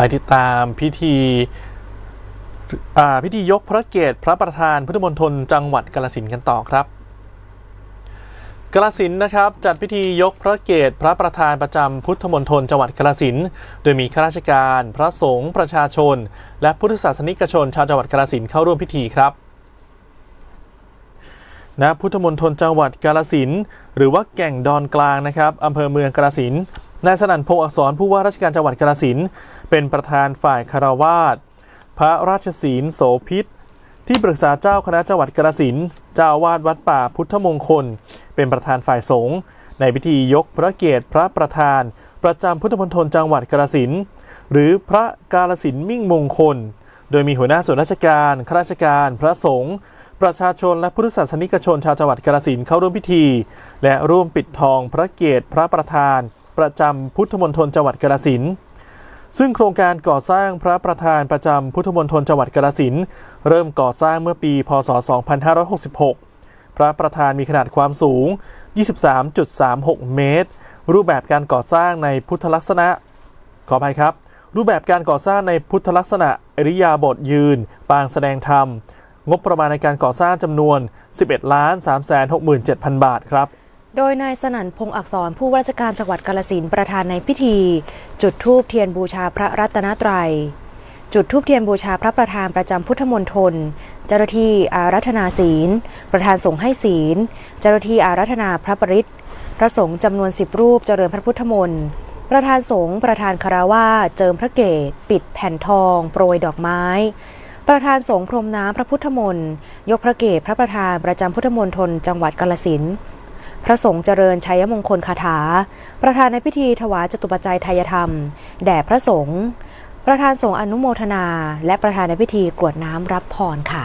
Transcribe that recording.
ไปติดตามพิธีพิธียกพระเกศพระประธานพุทธมณฑลจังหวัดกาฬสินกันต่อครับกาฬสินนะครับจัดพิธียกพระเกศพระประธานประจำพุทธมณฑลจังหวัดกาฬสินโดยมีข้าราชการ พระสงฆ์ประชาชน และพุทธศาสนิกชน ชาวจังหวัดกาฬสินเข้าร่วมพิธีครับณพุทธมณฑลจังหวัดกาฬสินหรือว่าแก่งดอนกลางนะครับอำเภอเมืองกาฬสินนายสนั่นพงศ์อักษรผู้ว่าราชการจังหวัดกาฬสิน เป็นประธานฝ่ายคารวาสพระราชศีลโสพิษที่ปรึกษาเจ้าคณะจังหวัดกาฬสินเจ้าวาดวัดป่าพุทธมงคล เป็นประธานฝ่ายสงฆ์ในพิธียกพระเกียรติพระประธาน ประจำพุทธมณฑลจังหวัดกาฬสินหรือพระกาฬสินมิ่งมงคล โดยมีหัวหน้าส่วนราชการข้าราชการ พระสงฆ์ประชาชนและพุทธศาสนิกชนชาวจังหวัดกาฬสินเข้าร่วมพิธี และร่วมปิดทองพระเกศพระประธาน ประจำพุทธมณฑลจังหวัดกาฬสิน ซึ่งโครงการก่อสร้างพระประธานประจำพุทธมณฑลจังหวัดกาฬสินธุ์เริ่มก่อสร้างเมื่อปี พศ 2566 พระประธานมีขนาดความสูง 23.36 เมตร รูปแบบการก่อสร้างในพุทธลักษณะ ขออภัยครับ รูปแบบการก่อสร้างในพุทธลักษณะอริยาบทยืน ปางแสดงธรรม งบประมาณในการก่อสร้างจำนวน 11ล้าน3 6 7 0 0 0 บาทครับ โดยนายสนั่นพงศ์อักษรผู้ว่าราชการจังหวัดกาลสินประธานในพิธี จุดธูปเทียนบูชาพระรัตนตรัย จุดธูปเทียนบูชาพระประธานประจำพุทธมณฑลเจ้าหน้าที่อารัธนาศีล ประธานสงฆ์ให้ศีล เจ้าหน้าที่อารัธนาพระปริตรพระสงฆ์จำนวนสิบรูปเจริญพระพุทธมนต์ประธานสงฆ์ประธานคารวาเจิมพระเกศปิดแผ่นทอง โปรยดอกไม้ ประธานสงฆ์พรมน้ำพระพุทธมนต์ยกพระเกศพระประธานประจำพุทธมณฑลจังหวัดกาลสิน พระสงฆ์เจริญชัยมงคลคาถา ประธานในพิธีถวายจตุปัจจัยทายธรรม แด่พระสงฆ์ประธานสงฆ์อนุโมทนา และประธานในพิธีกรวดน้ำรับพรค่ะ